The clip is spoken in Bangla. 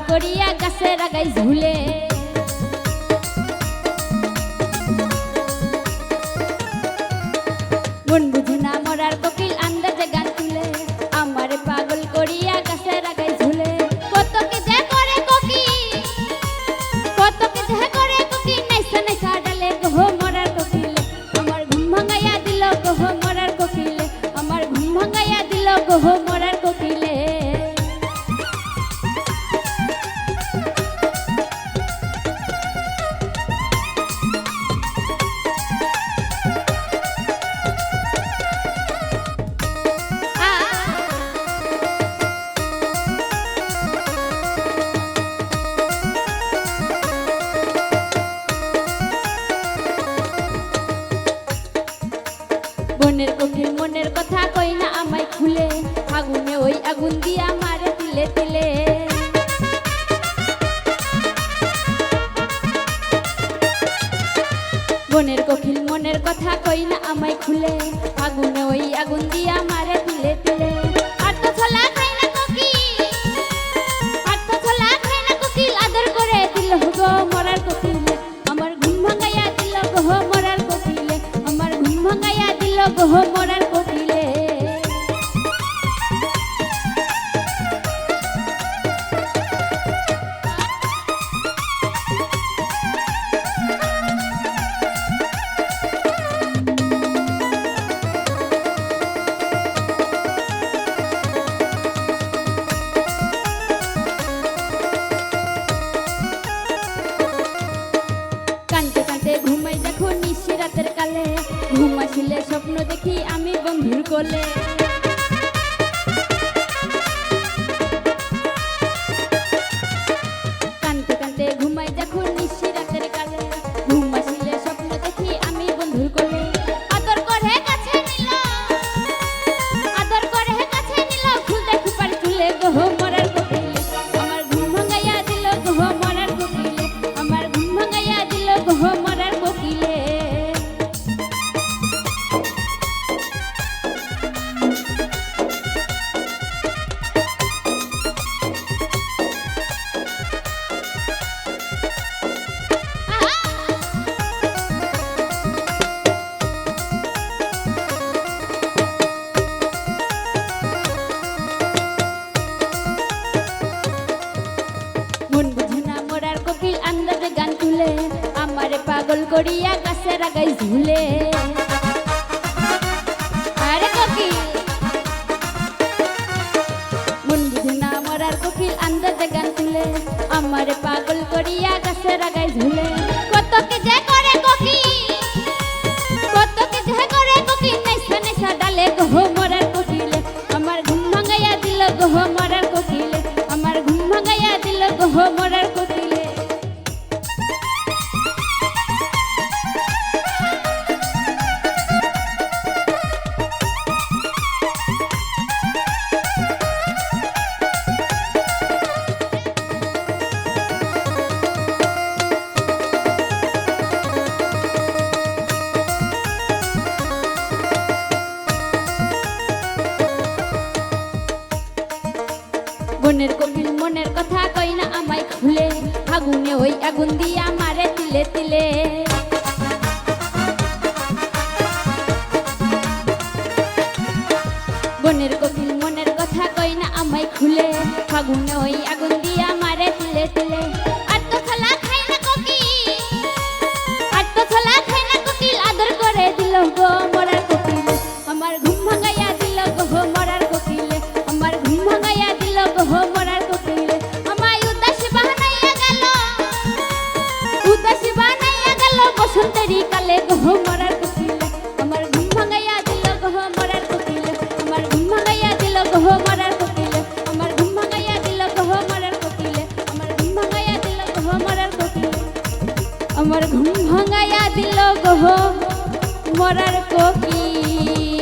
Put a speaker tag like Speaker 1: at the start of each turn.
Speaker 1: করিয়া গাছের আগায় ঝুলে। কোকিল মনের কথা কই না আমায় খুলে। আগুনে ওই আগুন দিয়া মারে তিলে তিলে। বনের কোকিল মনের কথা কই না আমায় খুলে। আগুনে ওই আগুন দিয়া মারে তিলে তিলে। আর তো খাই না আর তো খাই না আদর করে দিল গো মরার আমার ঘুম ভাঙাইয়া দিল গো মরার আমার ঘুম ভাঙাইয়া দিল গো দেখি আমি বন্ধুর কোলে। কানতে কানতে ঘুমাই নিশি রাতের কালে। ঘুম আসিলে স্বপ্ন দেখি আমি বন্ধুর কোলে। আদর করে কাছে নিল। আদর করে কাছে নিল। গহ মরার কোকিলে। আমার ঘুম ভাঙাইয়া দিল গহ মরার কোকিলে। আমার ঘুম ভাঙাইয়া দিল করিয়া গাছের আগাই ঝুলে। আরে কোকিল আন্দাজে গান তুলে। আমারে পাগল করিয়া গাছের আগাই ঝুলে। কত কে যে করে কত কে যে করে নাইসা নাইসা ডালে মরার আমার ঘুম ভাঙাইয়া দিল বনের কোকিল মনের কথা কই না আমায় খুলে? আগুনে ওই আগুন দিয়া মারে তিলে তিলে। মনের কোকিল মনের কথা কই না আমায় খুলে? ফাগুনে ওই আগুন আমার ঘুম ভাঙাইয়া দিল গো মরার কোকিলে